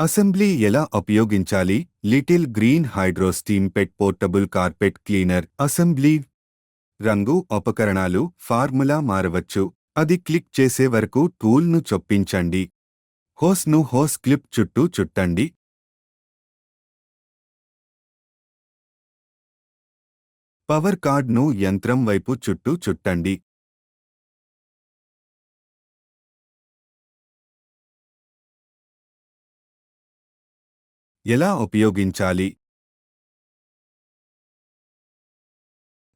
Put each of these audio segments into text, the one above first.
Assembly ఎలా ఉపయోగించాలి? Little green hydrosteam pet portable carpet cleaner assembly రంగు ఉపకరణాలు ఫార్ములా మారవచ్చు. అది క్లిక్ చేసే వరకు టూల్ను చొప్పించండి. హోస్ను హోస్ క్లిప్ చుట్టూ చుట్టండి. పవర్ కార్డ్ను యంత్రం వైపు చుట్టూ చుట్టండి. ఎలా ఉపయోగించాలి?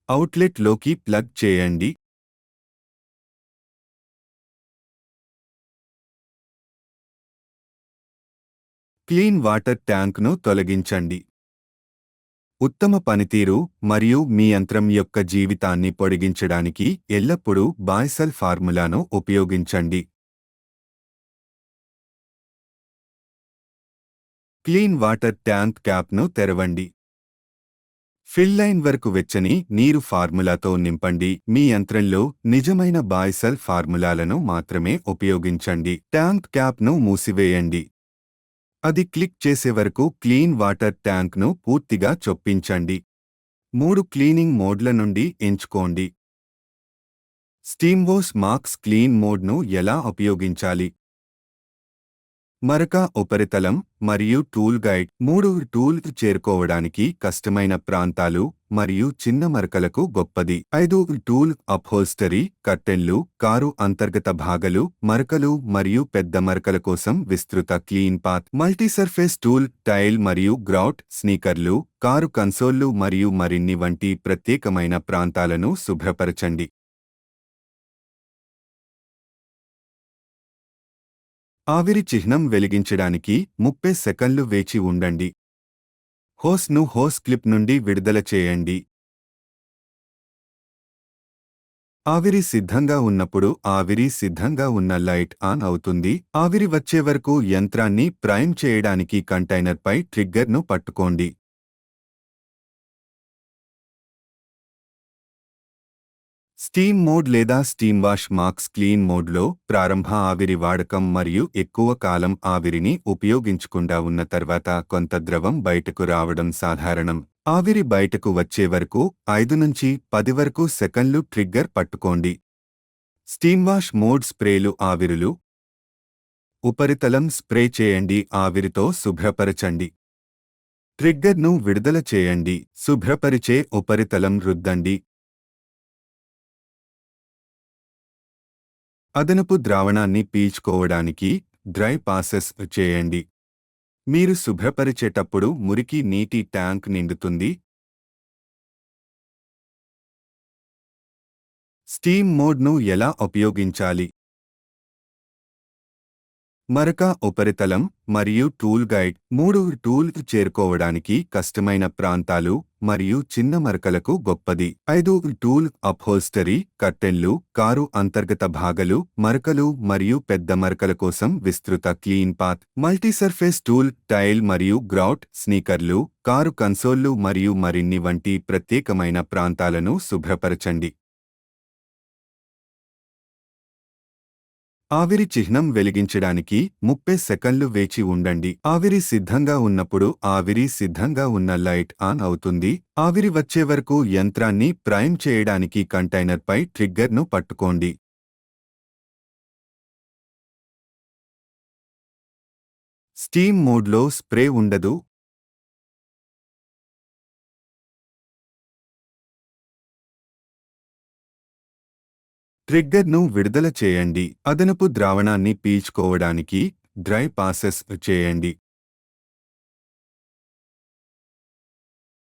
అవుట్లెట్లోకి ప్లగ్ చేయండి. క్లీన్ వాటర్ ట్యాంక్ను తొలగించండి. ఉత్తమ పనితీరు మరియు మీ యంత్రం యొక్క జీవితాన్ని పొడిగించడానికి ఎల్లప్పుడూ బాయ్సల్ ఫార్ములాను ఉపయోగించండి. క్లీన్ వాటర్ ట్యాంక్ క్యాప్ను తెరవండి. ఫిల్ లైన్ వరకు వెచ్చని నీరు ఫార్ములాతో నింపండి. మీ యంత్రంలో నిజమైన బాయ్సల్ ఫార్ములాలను మాత్రమే ఉపయోగించండి. ట్యాంక్ క్యాప్ను మూసివేయండి. అది క్లిక్ చేసే వరకు క్లీన్ వాటర్ ట్యాంక్ను పూర్తిగా చొప్పించండి. మూడు క్లీనింగ్ మోడ్ల నుండి ఎంచుకోండి. స్టీమ్వోస్ మార్క్స్ క్లీన్ మోడ్ను ఎలా ఉపయోగించాలి? మరక ఉపరితలం మరియు టూల్ గైడ్ మూడు టూల్ చేరుకోవడానికి కష్టమైన ప్రాంతాలు మరియు చిన్న మరకలకు గొప్పది. ఐదు టూల్ అప్హోల్స్టరీ కర్టెన్లు కారు అంతర్గత భాగాలు మరకలు మరియు పెద్ద మరకల కోసం విస్తృత clean path. Multisurface tool tile మరియు గ్రౌట్ స్నీకర్లు కారు కన్సోళ్ళు మరియు మరిన్ని వంటి ప్రత్యేకమైన ప్రాంతాలను శుభ్రపరచండి. ఆవిరి చిహ్నం వెలిగించడానికి ముప్పై సెకన్లు వేచి ఉండండి. హోస్ను హోస్ క్లిప్ నుండి విడుదల చేయండి. ఆవిరి సిద్ధంగా ఉన్నప్పుడు ఆవిరి సిద్ధంగా ఉన్న లైట్ ఆన్ అవుతుంది. ఆవిరి వచ్చే వరకు యంత్రాన్ని ప్రైమ్ చేయడానికి కంటైనర్పై ట్రిగ్గర్ను పట్టుకోండి. స్టీమ్ మోడ్ లేదా స్టీమ్ వాష్ మార్క్స్ క్లీన్ మోడ్లో ప్రారంభ ఆవిరి వాడకం మరియు ఎక్కువ కాలం ఆవిరిని ఉపయోగించకుండా ఉన్న తర్వాత కొంత ద్రవం బయటకు రావడం సాధారణం. ఆవిరి బయటకు వచ్చే వరకు ఐదు నుంచి పది వరకు సెకండ్లు ట్రిగ్గర్ పట్టుకోండి. స్టీమ్ వాష్ మోడ్ స్ప్రేలు ఆవిరులు. ఉపరితలం స్ప్రే చేయండి ఆవిరితో శుభ్రపరచండి. ట్రిగ్గర్ను విడుదల చేయండి శుభ్రపరిచే ఉపరితలం రుద్దండి. అదనపు ద్రావణాన్ని పీల్చుకోవడానికి డ్రై పాసెస్ చేయండి. మీరు శుభ్రపరిచేటప్పుడు మురికి నీటి ట్యాంక్ నిండుతుంది. స్టీమ్ మోడ్ను ఎలా ఉపయోగించాలి? మరక ఉపరితలం మరియు టూల్ గైడ్ మూడు టూల్ చేరుకోవడానికి కష్టమైన ప్రాంతాలు మరియు చిన్న మరకలకు గొప్పది. ఐదు టూల్ అప్హోల్స్టరీ కర్టెన్లు కారు అంతర్గత భాగాలు మరకలు మరియు పెద్ద మరకల కోసం విస్తృత clean path. Multisurface tool tile మరియు గ్రౌట్ స్నీకర్లు కారు కన్సోళ్ళు మరియు మరిన్ని వంటి ప్రత్యేకమైన ప్రాంతాలను శుభ్రపరచండి. ఆవిరి చిహ్నం వెలిగించడానికి ముప్పై సెకండ్లు వేచి ఉండండి. ఆవిరి సిద్ధంగా ఉన్నప్పుడు ఆవిరి సిద్ధంగా ఉన్న లైట్ ఆన్ అవుతుంది. ఆవిరి వచ్చే వరకు యంత్రాన్ని ప్రైమ్ చేయడానికి కంటైనర్పై ట్రిగ్గర్ను పట్టుకోండి. స్టీమ్ మోడ్లో స్ప్రే ఉండదు. ట్రిగ్గర్ను విడుదల చేయండి. అదనపు ద్రావణాన్ని పీల్చుకోవడానికి డ్రై పాసెస్ చేయండి.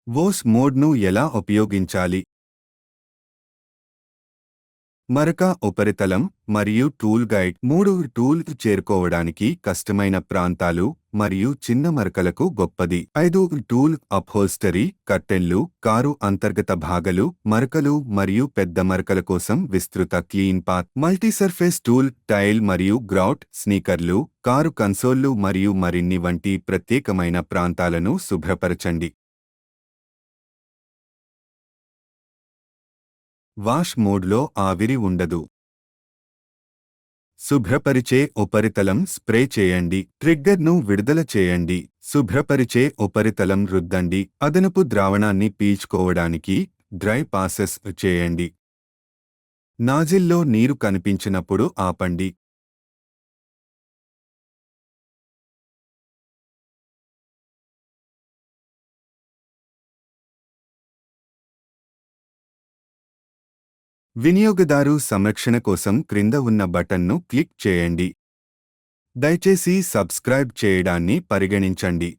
వోస్ మోడ్ను ఎలా ఉపయోగించాలి? మరొక ఉపరితలం మరియు టూల్ గైడ్ మూడు టూల్ చేరుకోవడానికి కష్టమైన ప్రాంతాలు మరియు చిన్న మరకలకు గొప్పది. ఐదు టూల్ అప్హోల్స్టరీ కట్టెన్లు కారు అంతర్గత భాగాలు మరకలు మరియు పెద్ద మరకల కోసం విస్తృత clean path multisurface tool tile మరియు గ్రౌట్ స్నీకర్లు కారు కన్సోళ్ళు మరియు మరిన్ని వంటి ప్రత్యేకమైన ప్రాంతాలను శుభ్రపరచండి. వాష్ మోడ్లో ఆవిరి ఉండదు. శుభ్రపరిచే ఉపరితలం స్ప్రే చేయండి. ట్రిగ్గర్ను విడుదల చేయండి. శుభ్రపరిచే ఉపరితలం రుద్దండి. అదనపు ద్రావణాన్ని పీల్చుకోవడానికి డ్రై పాసెస్ చేయండి. నాజిల్లో నీరు కనిపించినప్పుడు ఆపండి. వినియోగదారు సంరక్షణ కోసం క్రింద ఉన్న బటన్ను క్లిక్ చేయండి. దయచేసి సబ్స్క్రైబ్ చేయడాన్ని పరిగణించండి.